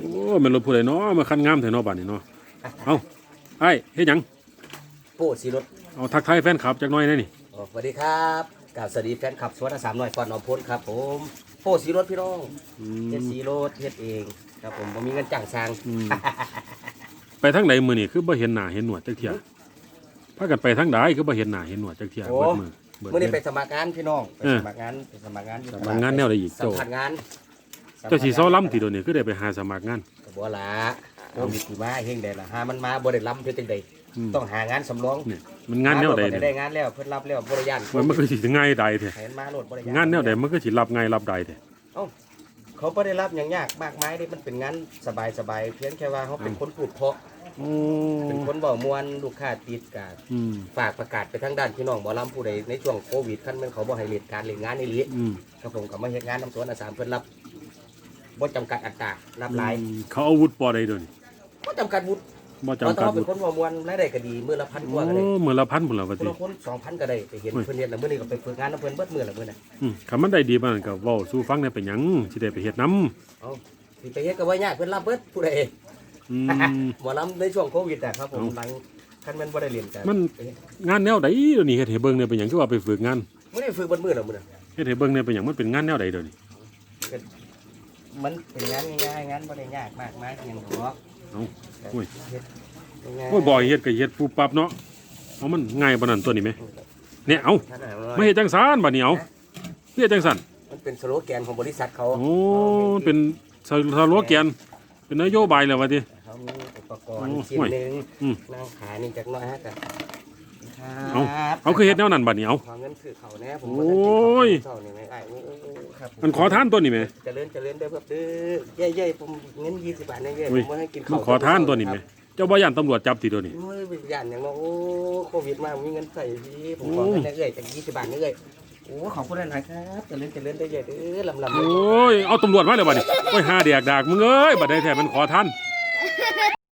โอ้แม่นรถผู้ใดเนาะมาคันงามแท้เนาะบัดนี้เนาะเอ้าไอ้เฮ็ดหยังโป้สีรถเอาทักทายแฟนคลับจักหน่อยหน่อยนี่อ๋อสวัสดีครับกราบสวัสดีแฟนคลับสวนสามหน่อยก่อนออมพ้นครับผมโป้สีรถพี่น้องอืเฮ็ดมสีรถเฮ็ดเองครับผมบ่มีเงินจ้างสร้างอืมไปทางใดมื้อนี้คือบ่เห็นหน้าเห็นหนวดจักเที่ยพากันไปทางใดคือบ่เห็นหน้าเห็นหนวดจักเที่ยเบิดมื้อเบิดเมื่อนี้เดืไปอนสมัครงานพี่น้องไปเออ สมัครงานไปสมัครงานอยู่สมัครงานแนวใดอีกสัโจ้มผัสงาน เจ้าสิเซาล้ำติโดยวนี้คือได้ไปหาสมัครงาน ก็บ่ละโควิดที่มาเฮงได้ล่ะหามันมาบ่ได้ล้ำเพิ่นจังได๋อืม ต้องหางานสำรองนี่มันงานแนวใดหเนี่ยได้งานแล้วเพิ่นรับแล้วบ่ได้ย่านมันมันก็สิง่ายใดแท้ให้มันมาโลดบ่ได้ย่านงานแนวใดมันก็สิรับง่ายรับใดแท้เขาบ่ได้รับหยังยากมากมายเด้มันเป็นงานสบายๆเพียงแค่ว่าเขาเป็นคนพูดเพราะโอ้เป็นคนเว้ามวนลูกค้าติดกาอืมฝากประกาศไปทางด้านพี่น้องหมอลำผู้ใดในช่วงโควิดคันแมันเขาบ่ให้เล่นการเล่นงานนี่ลิอืม ครับผมก็มาเฮ็ดงานนำสวนอาสามเพิ่นรับ บ่จำกัดอัตรารับหลายอืมเขาเอาวุธปอใดเดี๋ยวนี้บ่จำกัดวุฒิบ่เพราะจำกัดถ้าเป็วุนธคนเว้ามวนรายได้ก็ดีมื้อละพันกโอ้ว่าก็ได้มื้อละพันพุ่นละว่าคนติ ละคน2,000ก็ได้ไปเห็นโอ้ย เพิ่นเฮ็ดแล้วมื้อนี้ก็ไปฝึกงานนำเพิ่นเบิดมื้อละมื้อน่ะอืมคันมันได้ดีปานนั้นก็เว้าสู่ฟังได้เป็นหยังสิได้ไปเฮ็ดนํเอาสิไปเฮ็ดก็บ่ยากเพิ่นรับเบิดผู้ใดอืม หมอลำในช่วงโควิดอะครับผมเอาหลังคันแม่นบ่ได้เรียนกันมัน งานแนวใดเดี๋ยวนี้เฮ็ดให้เบิ่งได้เป็นหยังคือว่าไปฝึกงานมื้อนี้ฝึกเบิดมื้อละมื้อน่ะเฮ็ดให้เบิ่งได้เป็นหยังมันเป็นงานแนวใดเดี๋ยวนี้ มันเป็นงานง่ายๆงานบ่ได้ยากมากมายอหย่างหรอกเอาโอ้ยเฮ็ดง่ายๆโอ้ยบ่ให้เฮ็ดก็เฮ็ดปุ๊บปั๊บเนาะเอามันง่ายปานนั้นตัวนี้ไหมเนี่ยเอาท่านน่ะไม่เฮ็ดจังซั่นบัดนี้เอาเฮ็ดจังซั่นมันเป็นสโลแกนของบริษัทเขาโอ้มันเป็นสสโลแกนเป็นนโยบายแล้วว่าติ เขามีอุปกรณ์โอ้ชิ้นห่วยหนึ่งอืม นั่งขายนี่จักหน้อยฮะกัน เอาเอาคือเฮ็ดแนวนั้นบัดนี้เอา ขอเงินคือเขาแน่ผมโอ้ยเท่านี่ไม่ไอ้โอ้โอ้ครับผมันขอทานตัวนี้ไหม เจริญเจริญเด้อเพื่อนเด้อเย่ๆผมเงินยี่สิบบาทเนี่ยเย่อุ้ผยมว่าให้กินมัข้านวขอทานตัวนี้ไหมเจ้าบ่ย่านตำรวจจับติตัวนี้โอ้ยวิญญาณอย่างว่าโอ้โควิดมามีเงินใส่พี่ผมขอเงินเนี่ยเอ้ยจากยี่สิบบาทเนี่ยเอ้ยโอ้ขอบคุณหลายๆครับเจริญเจริญเด้อเย่เด้อลำลำโอ้ย เอาตำรวจมาเลยบัดนี้โอ้ยหาแดกดากมึงเอ้ยบัดได้แท้มันขอทานโ